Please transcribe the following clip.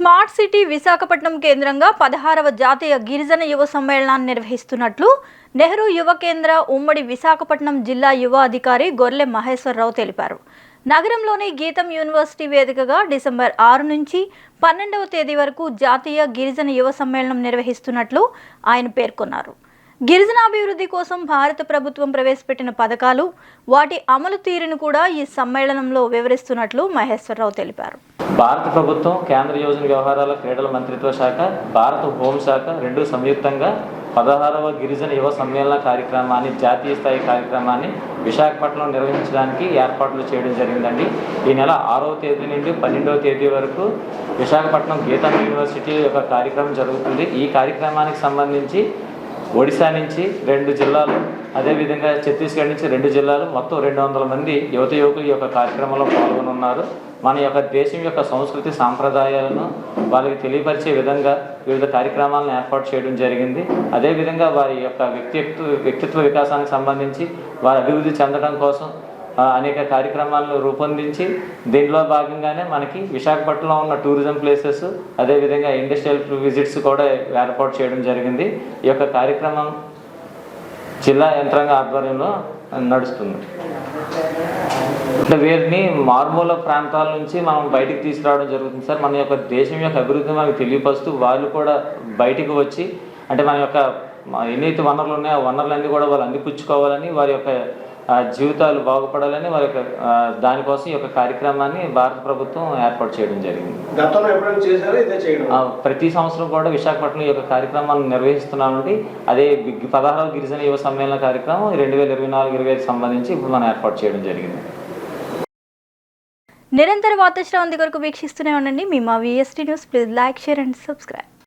Smart city Visakhapatnam కేంద్రంగా పదహారవ జాతీయ గిరిజన యువ సమ్మేళనాన్ని నిర్వహిస్తున్నట్లు నెహ్రూ యువ కేంద్ర ఉమ్మడి విశాఖపట్నం జిల్లా యువ అధికారి గొర్లె మహేశ్వరరావు తెలిపారు. నగరంలోని గీతం యూనివర్సిటీ వేదికగా డిసెంబర్ ఆరు నుంచి పన్నెండవ తేదీ వరకు జాతీయ గిరిజన యువ సమ్మేళనం నిర్వహిస్తున్నట్లు ఆయన పేర్కొన్నారు. గిరిజనాభివృద్ధి కోసం భారత ప్రభుత్వం ప్రవేశపెట్టిన పథకాలు వాటి అమలు తీరును కూడా ఈ సమ్మేళనంలో వివరిస్తున్నట్లు మహేశ్వరరావు తెలిపారు. భారత ప్రభుత్వం కేంద్ర యోజన వ్యవహారాల క్రీడల మంత్రిత్వ శాఖ భారత హోంశాఖ రెండు సంయుక్తంగా పదహారవ గిరిజన యువ సమ్మేళన కార్యక్రమాన్ని జాతీయ స్థాయి కార్యక్రమాన్ని విశాఖపట్నంలో నిర్వహించడానికి ఏర్పాట్లు చేయడం జరిగిందండి. ఈ నెల ఆరవ తేదీ నుండి పన్నెండవ తేదీ వరకు విశాఖపట్నం గీతా యూనివర్సిటీ యొక్క కార్యక్రమం జరుగుతుంది. ఈ కార్యక్రమానికి సంబంధించి ఒడిశా నుంచి రెండు జిల్లాలు అదేవిధంగా ఛత్తీస్గఢ్ నుంచి రెండు జిల్లాలు మొత్తం రెండు వందల మంది యువత యువకులు ఈ యొక్క కార్యక్రమంలో పాల్గొనున్నారు. మన యొక్క దేశం యొక్క సంస్కృతి సాంప్రదాయాలను వాళ్ళకి తెలియపరిచే విధంగా వివిధ కార్యక్రమాలను ఏర్పాటు చేయడం జరిగింది. అదేవిధంగా వారి యొక్క వ్యక్తిత్వ వ్యక్తిత్వ వికాసానికి సంబంధించి వారి అభివృద్ధి చెందడం కోసం అనేక కార్యక్రమాలను రూపొందించి దీనిలో భాగంగానే మనకి విశాఖపట్నంలో ఉన్న టూరిజం ప్లేసెస్ అదేవిధంగా ఇండస్ట్రియల్ విజిట్స్ కూడా ఏర్పాటు చేయడం జరిగింది. ఈ యొక్క కార్యక్రమం జిల్లా యంత్రాంగ ఆధ్వర్యంలో నడుస్తుంది. ఇట్లా వీరిని మారుమూల ప్రాంతాల నుంచి మనం బయటికి తీసుకురావడం జరుగుతుంది సార్. మన యొక్క దేశం యొక్క అభివృద్ధి మనకు తెలియపరుస్తూ వాళ్ళు కూడా బయటికి వచ్చి అంటే మన యొక్క ఎన్నైతే వనరులు ఉన్నాయో ఆ వనరులన్నీ కూడా వాళ్ళు అందిపుచ్చుకోవాలని వారి యొక్క జీవితాలు బాగుపడాలని వారి యొక్క దానికోసం ఈ యొక్క కార్యక్రమాన్ని భారత ప్రభుత్వం ఏర్పాటు చేయడం జరిగింది. గతంలో ఎప్పుడైనా చేశారో? ఇదే చేయడం? ప్రతి సంవత్సరం కూడా విశాఖపట్నం ఈ యొక్క కార్యక్రమాన్ని నిర్వహిస్తున్నామండి. అదే పదహారవ గిరిజన యువ సమ్మేళన కార్యక్రమం రెండు వేల ఇరవై నాలుగు ఇరవై ఐదు సంబంధించి ఇప్పుడు మనం ఏర్పాటు చేయడం జరిగింది. నిరంతర వార్తా శ్రవంతి కొరకు వీక్షిస్తూనే ఉండండి. మీ మా VST news please like share and subscribe